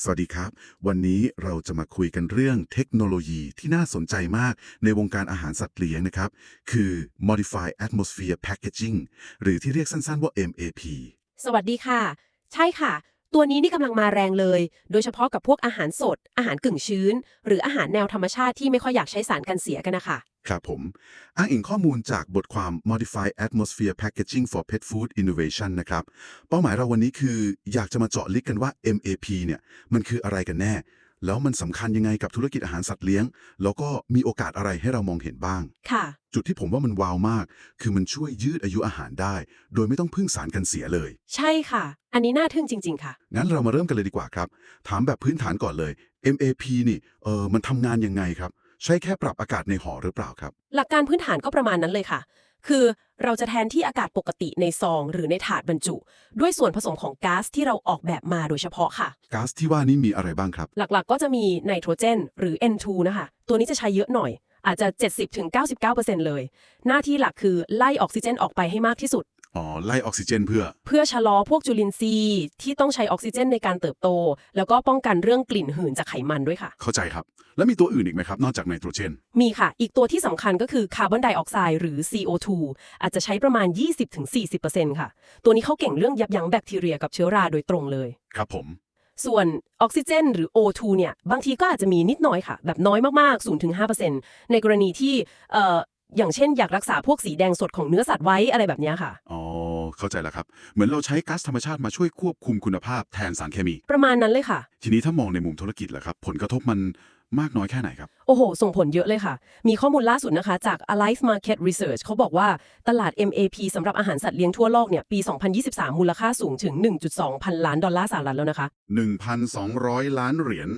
สวัสดีครับ วันนี้เราจะมาคุยกันเรื่องเทคโนโลยีที่น่าสนใจมากในวงการอาหารสัตว์เลี้ยงนะครับ คือ Modified Atmosphere Packaging หรือที่เรียกสั้นๆว่า MAP สวัสดีค่ะ ใช่ค่ะ ตัวนี้นี่กำลังมาแรงเลย โดยเฉพาะกับพวกอาหารสด อาหารกึ่งชื้น หรืออาหารแนวธรรมชาติที่ไม่ค่อยอยากใช้สารกันเสียกันนะคะ ครับผม อ้างอิงข้อมูลจากบทความ Modified Atmosphere Packaging for Pet Food Innovation นะครับ เป้าหมายเราวันนี้คือ อยากจะมาเจาะลึกกันว่า MAP เนี่ย มันคืออะไรกันแน่ แล้วมันสำคัญยังไงกับธุรกิจอาหารสัตว์เลี้ยง แล้วก็มีโอกาสอะไรให้เรามองเห็นบ้าง ค่ะ จุดที่ผมว่ามันว้าวมาก คือมันช่วยยืดอายุอาหารได้ โดยไม่ต้องพึ่งสารกันเสียเลย ใช่ค่ะ อันนี้น่าทึ่งจริง ๆ ค่ะ งั้นเรามาเริ่มกันเลยดีกว่าครับ ถามแบบพื้นฐานก่อนเลย MAP นี่ เออมันทำงานยังไงครับ ใช้แค่ปรับอากาศในหอหรือเปล่าครับ หลักการพื้นฐานก็ประมาณนั้นเลยค่ะ คือเราจะแทนที่อากาศปกติในซอง หรือในถาดบรรจุ ด้วยส่วนผสมของก๊าซที่เราออกแบบมาโดยเฉพาะค่ะ ก๊าซที่ว่านี้มีอะไรบ้างครับ หลักๆ ก็จะมีไนโตรเจน หรือ N2 นะคะ ตัวนี้จะใช้เยอะหน่อย อาจจะ 70-99%เลย หน้าที่หลักคือไล่ออกซิเจนออกไปให้มากที่สุด อ๋อ ไล่ออกซิเจนเพื่อ เพื่อชะลอพวกจุลินทรีย์ที่ต้องใช้ออกซิเจนในการเติบโต แล้วก็ป้องกันเรื่องกลิ่นหืนจากไขมันด้วยค่ะ เข้าใจครับ แล้วมีตัวอื่นอีกไหมครับ นอกจากไนโตรเจน มีค่ะ อีกตัวที่สำคัญก็คือคาร์บอนไดออกไซด์หรือ CO2 อาจจะใช้ประมาณ 20-40%ค่ะ ตัวนี้เขาเก่งเรื่องยับยั้งแบคทีเรียกับเชื้อราโดยตรงเลย ครับผม ส่วนออกซิเจน หรือ O2 เนี่ยบางทีก็อาจจะมีนิดน้อยค่ะ แบบน้อยมากๆ 0-5%ในกรณีที่เอ่ออย่างเช่นอยากรักษาพวกสีแดงสดของเนื้อสัตว์ไว้อะไรแบบเนี้ยค่ะ อ๋อ เข้าใจแล้วครับ เหมือนเราใช้ก๊าซธรรมชาติมาช่วยควบคุมคุณภาพแทนสารเคมี ประมาณนั้นเลยค่ะ ทีนี้ถ้ามองในมุมธุรกิจล่ะครับ ผลกระทบมันมากน้อยแค่ไหนครับ โอ้โห ส่งผลเยอะเลยค่ะ มีข้อมูลล่าสุดนะคะ จาก Alive Market Research เขาบอกว่าตลาด MAP สำหรับอาหารสัตว์เลี้ยงทั่วโลกเนี่ยปี 2023 มูลค่าสูงถึง 1.2 พันล้านดอลลาร์สหรัฐแล้วนะคะ 1,200 ล้านเหรียญ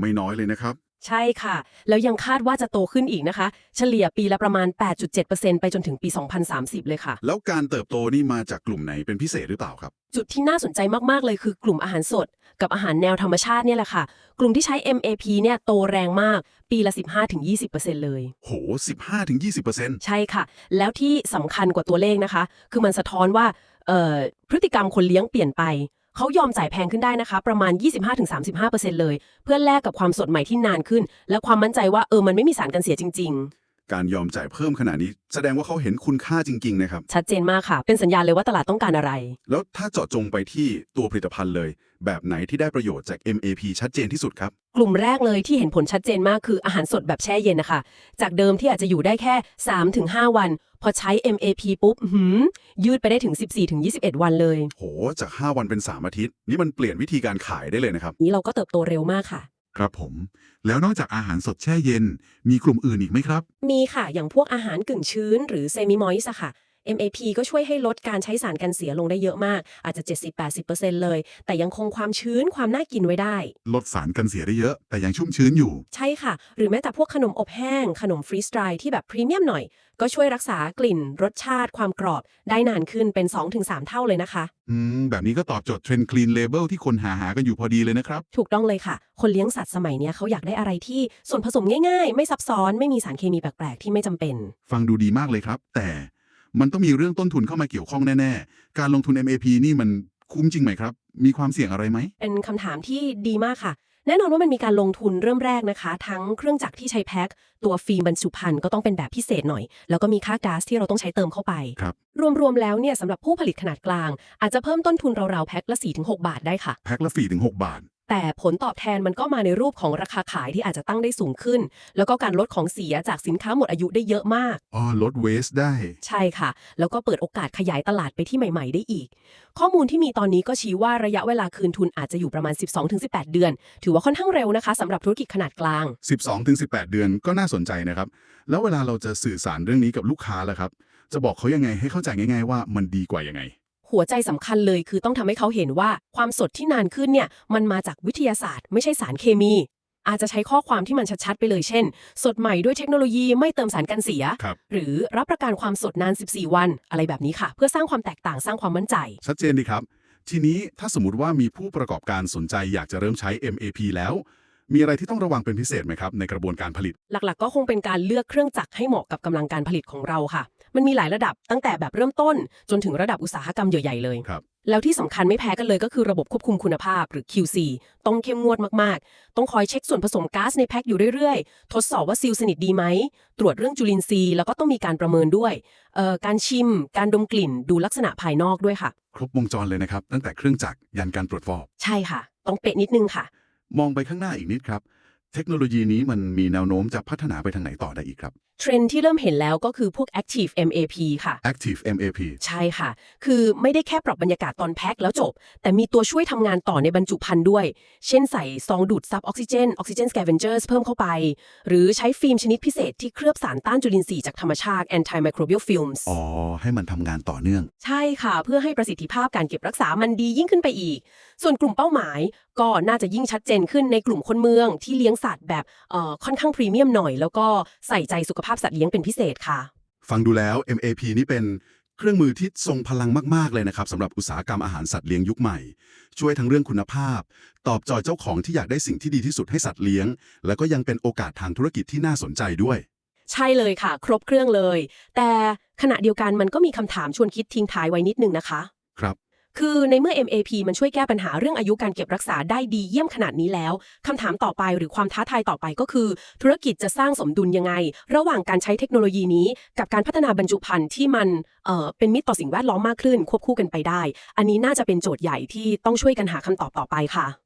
ไม่น้อยเลยนะครับ ใช่ค่ะ แล้วยังคาดว่าจะโตขึ้นอีกนะคะ เฉลี่ยปีละประมาณ 8.7%ไปจนถึงปี 2030 เลยค่ะ แล้วการเติบโตนี่มาจากกลุ่มไหนเป็นพิเศษหรือเปล่าครับ จุดที่น่าสนใจมาก ๆ เลยคือกลุ่มอาหารสด กับอาหารแนวธรรมชาติเนี่ยแหละค่ะ กลุ่มที่ใช้ MAP เนี่ยโตแรงมาก ปีละ 15-20%เลย โห 15-20%ใช่ค่ะ แล้วที่สำคัญกว่าตัวเลขนะคะ คือมันสะท้อนว่าเอ่อพฤติกรรมคนเลี้ยงเปลี่ยนไป เขายอมจ่ายแพงขึ้นได้นะคะ ประมาณ 25-35%เลย เพื่อแลกกับความสดใหม่ที่นานขึ้น และความมั่นใจว่าเออมันไม่มีสารกันเสียจริง ๆ การยอมจ่ายเพิ่มขนาดนี้ แสดงว่าเขาเห็นคุณค่าจริง ๆ นะครับๆชัดเจนมากค่ะ เป็นสัญญาณเลยว่าตลาดต้องการอะไร แล้วถ้าเจาะจงไปที่ตัวผลิตภัณฑ์เลย แบบไหนที่ได้ประโยชน์จาก MAP ชัดเจนที่สุดครับ กลุ่มแรกเลยที่เห็นผลชัดเจนมากคืออาหารสดแบบแช่เย็นนะคะ จากเดิมที่อาจจะอยู่ได้แค่ 3-5 วัน พอใช้ MAP ปุ๊บหืมยืดไปได้ถึง 14-21 วันเลย โห จาก 5 วันเป็น 3 อาทิตย์ นี่มันเปลี่ยนวิธีการขายได้เลยนะครับ นี้เราก็เติบโตเร็วมากค่ะ ครับผม แล้วนอกจากอาหารสดแช่เย็น มีกลุ่มอื่นอีกไหมครับ มีค่ะ อย่างพวกอาหารกึ่งชื้นหรือเซมิมอยส์ค่ะ MAP ก็ช่วยให้ลดการใช้สารกันเสียลงได้เยอะมาก อาจจะ 70-80%เลย แต่ยังคงความชื้นความน่ากินไว้ได้ ลดสารกันเสียได้เยอะ แต่ยังชุ่มชื้นอยู่ ใช่ค่ะ หรือแม้แต่พวกขนมอบแห้ง ขนมฟรีสไตร์ที่แบบพรีเมียมหน่อย ก็ช่วยรักษากลิ่น รสชาติ ความกรอบ ได้นานขึ้นเป็น 2-3 เท่าเลยนะคะ อืม แบบนี้ก็ตอบโจทย์เทรนด์คลีนเลเบลที่คนหาหากันอยู่พอดีเลยนะครับ ถูกต้องเลยค่ะ คนเลี้ยงสัตว์สมัยเนี้ยเขาอยากได้อะไรที่ส่วนผสมง่ายๆ ไม่ซับซ้อน ไม่มีสารเคมีแปลกๆ ที่ไม่จำเป็น ฟังดูดีมากเลยครับ แต่ มันต้องมีเรื่องต้นทุนเข้ามาเกี่ยวข้องแน่ ๆ การลงทุน MAP นี่มันคุ้มจริงไหมครับ มีความเสี่ยงอะไรไหม เป็นคำถามที่ดีมากค่ะ แน่นอนว่ามันมีการลงทุนเริ่มแรกนะคะ ทั้งเครื่องจักรที่ใช้แพ็ค ตัวฟิล์มบรรจุภัณฑ์ก็ต้องเป็นแบบพิเศษหน่อย แล้วก็มีค่าก๊าซที่เราต้องใช้เติมเข้าไป ครับ รวมๆแล้วเนี่ยสำหรับผู้ผลิตขนาดกลาง อาจจะเพิ่มต้นทุนราวๆแพ็คละ4-6 บาทได้ค่ะ แพ็คละ4ถึง6บาท แต่ผลตอบแทนมันก็มาในรูปของราคาขายที่อาจจะตั้งได้สูงขึ้น แล้วก็การลดของเสียจากสินค้าหมดอายุได้เยอะมาก อ๋อ ลดเวสได้ ใช่ค่ะ แล้วก็เปิดโอกาสขยายตลาดไปที่ใหม่ ๆ ได้อีก ข้อมูลที่มีตอนนี้ก็ชี้ว่าระยะเวลาคืนทุนอาจจะอยู่ประมาณ 12-18 เดือน ถือว่าค่อนข้างเร็วนะคะสำหรับธุรกิจขนาดกลาง 12ถึง18 เดือนก็น่าสนใจนะครับ แล้วเวลาเราจะสื่อสารเรื่องนี้กับลูกค้าล่ะครับ จะบอกเขายังไงให้เข้าใจง่าย ๆ ว่ามันดีกว่ายังไง หัวใจสำคัญเลยคือต้องทำให้เขาเห็นว่าความสดที่นานขึ้นเนี่ยมันมาจากวิทยาศาสตร์ ไม่ใช่สารเคมี อาจจะใช้ข้อความที่มันชัดๆไปเลยเช่น สดใหม่ด้วยเทคโนโลยีไม่เติมสารกันเสียครับหรือรับประกันความสดนาน 14 วัน อะไรแบบนี้ค่ะ เพื่อสร้างความแตกต่างสร้างความมั่นใจ ชัดเจนดีครับ ทีนี้ถ้าสมมติว่ามีผู้ประกอบการสนใจอยากจะเริ่มใช้ MAP แล้วมีอะไรที่ต้องระวังเป็นพิเศษไหมครับในกระบวนการผลิต หลักๆ ก็คงเป็นการเลือกเครื่องจักรให้เหมาะกับกำลังการผลิตของเราค่ะ มันมีหลายระดับตั้งแต่แบบเริ่มต้น จนถึงระดับอุตสาหกรรมใหญ่ๆเลยครับแล้วที่สำคัญไม่แพ้กันเลยก็คือระบบควบคุมคุณภาพหรือ QC ต้องเข้มงวดมากๆ ต้องคอยเช็คส่วนผสมก๊าซในแพ็คอยู่เรื่อยๆ ทดสอบว่าซีลสนิทดีไหม ตรวจเรื่องจุลินทรีย์ แล้วก็ต้องมีการประเมินด้วยเอ่อการชิม การดมกลิ่น ดูลักษณะภายนอกด้วยค่ะ ครบวงจรเลยนะครับ ตั้งแต่เครื่องจักรยันการตรวจสอบ ใช่ค่ะ ต้องเป๊ะนิดนึงค่ะ มองไปข้างหน้าอีกนิดครับ เทคโนโลยีนี้มันมีแนวโน้มจะพัฒนาไปทางไหนต่อได้อีกครับเทรนด์ที่เริ่มเห็นแล้วก็คือพวก Active MAP ค่ะ Active MAP ใช่ค่ะ คือไม่ได้แค่ปรับบรรยากาศตอนแพ็คแล้วจบ แต่มีตัวช่วยทำงานต่อในบรรจุภัณฑ์ด้วย เช่นใส่ซองดูดซับออกซิเจนออกซิเจนสแกเวนเจอร์เพิ่มเข้าไป หรือใช้ฟิล์มชนิดพิเศษที่เคลือบสารต้านจุลินทรีย์จากธรรมชาติ antimicrobial films อ๋อ ให้มันทำงานต่อเนื่อง ใช่ค่ะ เพื่อให้ประสิทธิภาพการเก็บรักษามันดียิ่งขึ้นไปอีก ส่วนกลุ่มเป้าหมายก็น่าจะยิ่งชัดเจนขึ้นในกลุ่มคนเมืองที่เลี้ยงสัตว์แบบเอ่อค่อนข้างพรีเมียมหน่อย แล้วก็ใส่ใจสุขภาพสัตว์เลี้ยงเป็นพิเศษค่ะ ฟังดูแล้ว MAP นี่เป็นเครื่องมือที่ทรงพลังมาก ๆ เลยนะครับสำหรับอุตสาหกรรมอาหารสัตว์เลี้ยงยุคใหม่ ช่วยทั้งเรื่องคุณภาพ ตอบโจทย์เจ้าของที่อยากได้สิ่งที่ดีที่สุดให้สัตว์เลี้ยง แล้วก็ยังเป็นโอกาสทางธุรกิจที่น่าสนใจด้วย ใช่เลยค่ะ ครบเครื่องเลย แต่ขณะเดียวกันมันก็มีคำถามชวนคิดทิ้งท้ายไว้นิดนึงนะคะ ครับ คือในเมื่อ MAP มันช่วยแก้ปัญหาเรื่องอายุการเก็บรักษาได้ดีเยี่ยมขนาดนี้แล้ว คำถามต่อไปหรือความท้าทายต่อไปก็คือ ธุรกิจจะสร้างสมดุลยังไง ระหว่างการใช้เทคโนโลยีนี้ กับการพัฒนาบรรจุภัณฑ์ที่มันเอ่อเป็นมิตรต่อสิ่งแวดล้อมมากขึ้นควบคู่กันไปได้ อันนี้น่าจะเป็นโจทย์ใหญ่ที่ต้องช่วยกันหาคำตอบต่อไปค่ะ